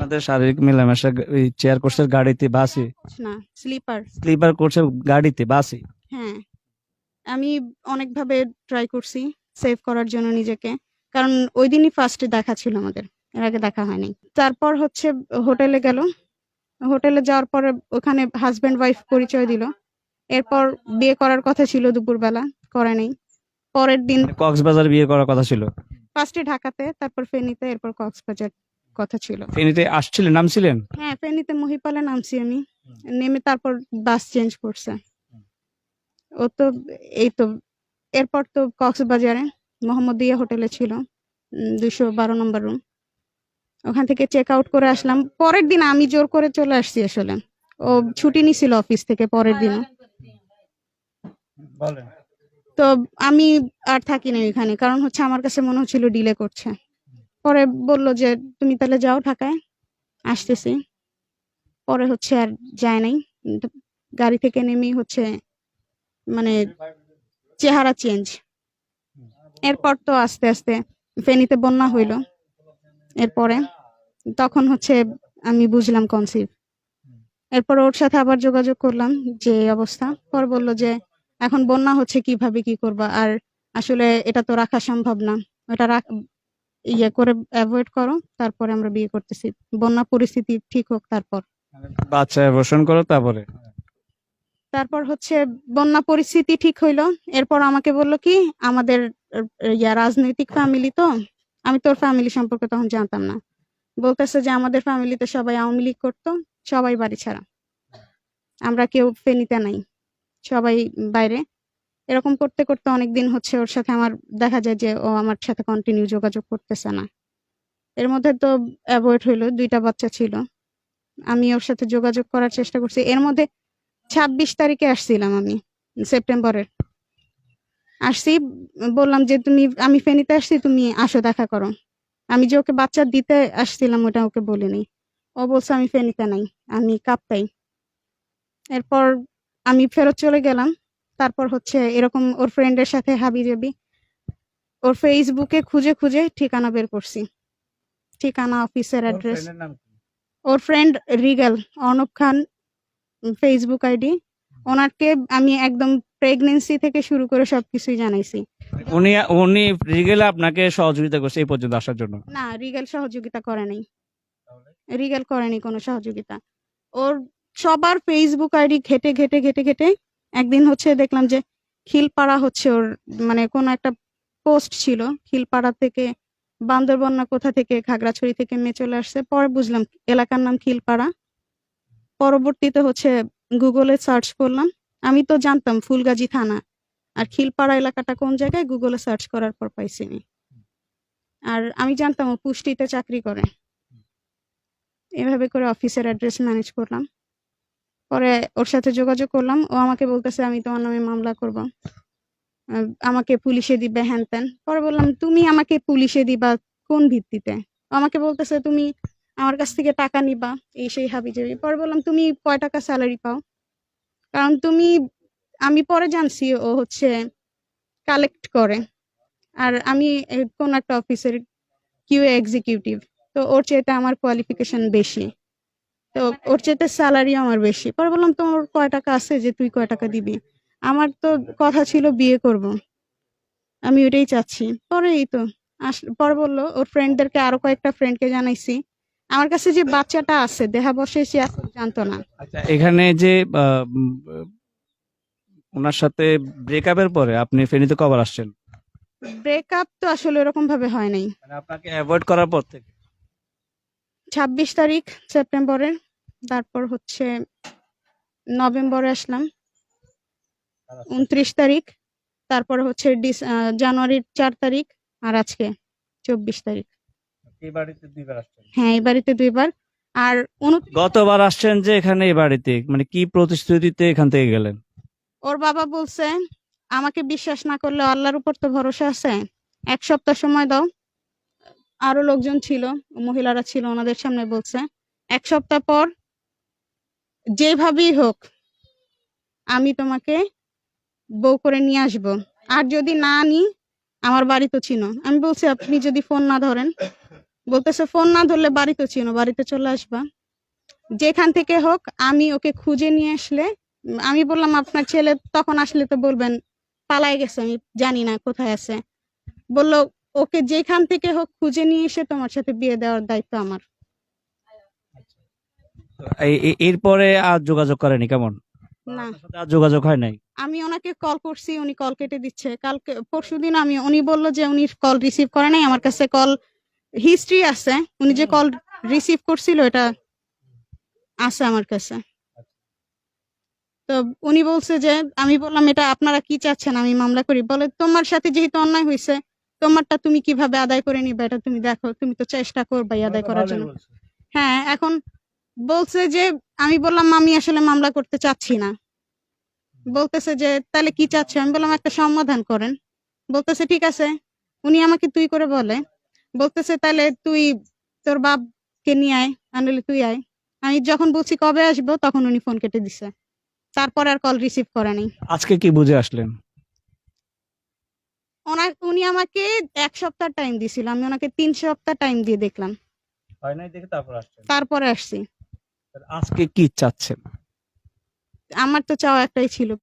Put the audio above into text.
আপনাদের শারীরিক মেলামেশা ওই চেয়ার কোর্সের গাড়িতে বাসে? না স্লিপার স্লিপার কোর্সের গাড়িতে বাসে? হ্যাঁ। আমি অনেকভাবে ট্রাই করছি সেভ করার জন্য নিজেকে। কারণ ওই দিনই ফার্স্টে দেখা ছিল আমাদের। এর আগে দেখা হয়নি। তারপর হচ্ছে হোটেলে গেল। হোটেলে যাওয়ার পরে ওখানে হাজব্যান্ড ওয়াইফ পরিচয় দিল। এরপর বিয়ে করার কথা ছিল দুপুরবেলা করে নেই। পরের দিন কক্সবাজার বিয়ে করার কথা ছিল? ফার্স্টে ঢাকাতে তারপর ফেনীতে এরপর কক্সবাজার। কথা ছিল। ফেনীতে আসছিলেন নামছিলেন? হ্যাঁ ফেনীতে মহিপালে নামছি আমি। নেমে তারপর বাস চেঞ্জ করছে। ও তো এই তো এরপর তো কক্সবাজারে মোহাম্মদিয়া হোটেলে ছিল দুশো বারো নম্বর রুম ওখান থেকে চেক আউট করে আসলাম। পরের দিন আমি জোর করে চলে আসছি আসলে। ও ছুটি নিছিল অফিস থেকে পরের দিন। তো আমি আর থাকি না এখানে কারণ হচ্ছে আমার কাছে মনে হচ্ছিল ডিলে করছে। পরে বলল যে, তুমি তাহলে যাও ঢাকায়। আসতেছি। পরে হচ্ছে আর যায় নাই। গাড়ি থেকে নেমেই হচ্ছে মানে চেহারা চেঞ্জ এরপর তো আস্তে আস্তে ফেনীতে বন্যা হইল। এরপরে তখন হচ্ছে আমি বুঝলাম কনসিভ এরপর ওর সাথে আবার যোগাযোগ করলাম যে অবস্থা। পর বলল যে, এখন বন্যা হচ্ছে, কীভাবে কি করবা? আর আসলে এটা তো রাখা সম্ভব না। রাখ ইয়ে করে অ্যাভয়েড করো তারপরে আমরা বিয়ে করতেছি। বন্যা পরিস্থিতি ঠিক হোক তারপর। বাচ্চা অ্যাবর্শন করো তারপরে? তারপর হচ্ছে বন্যা পরিস্থিতি ঠিক হইল। এরপর আমাকে বলল কি আমাদের ইয়া রাজনৈতিক ফ্যামিলি তো আমি তোর ফ্যামিলি সম্পর্কে তখন জানতাম না। বলতেছে যে আমাদের ফ্যামিলিতে সবাই আওয়ামী লীগ করতো সবাই বাড়ি ছাড়া। আমরা কেউ ফেনীতে নাই সবাই বাইরে। এরকম করতে করতে অনেকদিন হচ্ছে ওর সাথে আমার দেখা যায় যে ও আমার সাথে কন্টিনিউ যোগাযোগ করতেছে না। এর মধ্যে তো অ্যাভয়েড হইল, দুইটা বাচ্চা ছিল। আমি ওর সাথে যোগাযোগ করার চেষ্টা করছি। এর মধ্যে ছাব্বিশ তারিখে আসছিলাম আমি, সেপ্টেম্বরের। আসছি, বললাম যে তুমি, আমি ফেনীতে আসছি, তুমি আসো, দেখা করো। আমি যে ওকে বাচ্চা দিতে আসছিলাম, ওটা ওকে বলিনি। ও বলছে, আমি ফেনীতে নাই, আমি কাপ্তাই। এরপর আমি ফেরত চলে গেলাম। তারপর হচ্ছে এরকম ওর ফ্রেন্ডের সাথে হাবি জাবি ওর ফেসবুকে খুঁজে খুঁজে ঠিকানা বের করছি। ঠিকানা অফিসের অ্যাড্রেস ওর ফ্রেন্ড রিগাল অর্ণব খান ফেসবুক আইডি ওনারকে আমি একদম প্রেগনেন্সি থেকে শুরু করে সবকিছুই জানাইছি। উনি উনি রিগেলে আপনাকে সহযোগিতা করছে এই পর্যন্ত আসার জন্য? না রিগাল সহযোগিতা করে নাই। রিগাল করেনি কোনো সহযোগিতা। ওর সবার ফেসবুক আইডি ঘেটে ঘেটে ঘেটে ঘেটে একদিন হচ্ছে দেখলাম যে খিলপাড়া হচ্ছে ওর মানে কোনো একটা পোস্ট ছিল, খিলপাড়া থেকে বান্দরবন না কোথা থেকে, খাগড়াছড়ি থেকে মেয়ে চলে আসছে। পরে বুঝলাম এলাকার নাম খিলপাড়া। পরবর্তীতে হচ্ছে গুগলে সার্চ করলাম। আমি তো জানতাম ফুলগাজী থানা। আর খিলপাড়া এলাকাটা কোন জায়গায়? গুগলে সার্চ করার পর পাইছি আর আমি জানতাম ও পুষ্টিতে চাকরি করে। এভাবে করে অফিসের অ্যাড্রেস ম্যানেজ করলাম। পরে ওর সাথে যোগাযোগ করলাম। ও আমাকে বলতেছে, আমি তোমার নামে মামলা করব। আমাকে পুলিশে দিবে, হ্যান ত্যান। পরে বললাম, তুমি আমাকে পুলিশে দিবা কোন ভিত্তিতে? আমাকে বলতেছে, তুমি আমার কাছ থেকে টাকা নিবা, এই সেই হাবি জাবি পরে বললাম, তুমি কয় টাকা স্যালারি পাও? কারণ তুমি, আমি পরে জানছি ও হচ্ছে কালেক্ট করে। আর আমি কোন একটা অফিসের কিউ এক্সিকিউটিভ তো ওর চেয়ে আমার কোয়ালিফিকেশন বেশি। তো ওর চেয়ে স্যালারি আমার বেশি। পরে বললাম তোমার কয় টাকা আছে যে তুই কয় টাকা দিবি? আমার তো কথা ছিল বিয়ে করব। আমি ওটাই চাচ্ছি। পরে এই তো আস পরে বলল ওর ফ্রেন্ডদেরকে আরও কয়েকটা ফ্রেন্ডকে জানাইছি। আমার কাছে যে বাচ্চাটা আছে দেহা বসে সে জানতো না। আচ্ছা এখানে যে ওনার সাথে ব্রেকআপের পরে আপনি ফেনীতে কবার আসছেন? ব্রেকআপ তো আসলে এরকম ভাবে হয় নাই। মানে আপনাকে অ্যাভয়েড করার পর থেকে? ছাব্বিশ তারিখ সেপ্টেম্বরের তারপর হচ্ছে নভেম্বরে আসলাম। উনত্রিশ তারিখ তারপর হচ্ছে ডিস- আহ, জানুয়ারির চার তারিখ আর আজকে চব্বিশ তারিখ। এই দুইবার হ্যাঁ এই বাড়িতে দুইবার। আর গতবার আসছেন যে এখানে এই বাড়িতে মানে কি প্রতিশ্রুতিতে এখান থেকে গেলেন? ওর বাবা বলছে আমাকে বিশ্বাস না করলে আল্লাহর উপর তো ভরসা আছে এক সপ্তাহ সময় দাও। আরও লোকজন ছিল, মহিলারা ছিল ওনাদের সামনে বলছে। এক সপ্তাহ পর যেভাবেই হোক, আমি তোমাকে বউ করে নিয়ে আসব। আর যদি না আনি, আমার বাড়ি তো চিনো। আমি বলছি, আপনি যদি ফোন না ধরেন, বলতেছে, ফোন না ধরলে বাড়ি তো চিনো, বাড়িতে চলে আসবা। যেখান থেকে হোক, আমি ওকে খুঁজে নিয়ে আসলে, আমি বললাম, আপনার ছেলে তখন আসলে তো বলবেন, পালাই গেছে, আমি জানি না কোথায় আছে। বলল ওকে যেখান থেকে হোক খুঁজে নিয়ে এসে তোমার সাথে বিয়ে দেওয়ার দায়িত্ব আমার। এরপরে আর যোগাযোগ করেনি কেমন? না। আর যোগাযোগ হয় নাই? আমি ওনাকে কল করছি উনি কল কেটে দিচ্ছে। কালকে পরশুদিন আমি উনি বলল যে উনি কল রিসিভ করে নাই আমার কাছে কল হিস্ট্রি আছে। উনি যে কল রিসিভ করছিল এটা আছে আমার কাছে। তো উনি বলছে যে আমি বললাম এটা আপনারা কি চাচ্ছেন? আমি মামলা করি। বলে তোমার সাথে যেহেতু অন্যায় হয়েছে তোমারটা তুমি কীভাবে আদায় করে নিবে এটা তুমি দেখো তুমি তো চেষ্টা করবে আদায় করার জন্য। হ্যাঁ এখন বলছে যে আমি বললাম আমি আসলে মামলা করতে চাচ্ছি না। বলতেছে যে তাহলে কি চাচ্ছে? আমি বললাম একটা সমাধান করেন। বলতেছে ঠিক আছে। উনি আমাকে তুই করে বলে বলতেছে তাহলে তুই তোর বাপকে নিয়ে আয় আনলে তুই আয়। আমি যখন বলছি কবে আসব? তখন উনি ফোন কেটে দিছে। তারপর আর কল রিসিভ করে নাই আজকে কি বুঝে আসলেন? ওনার উনি আমাকে এক সপ্তাহ টাইম দিছিল আমি ওনাকে তিন সপ্তাহ টাইম দিয়ে দেখলাম। হয় নাই দেখে তারপর আসছেন? তারপরে আসছি। আজকে কি চাচ্ছেন? আমার তো চাওয়া একটাই ছিল।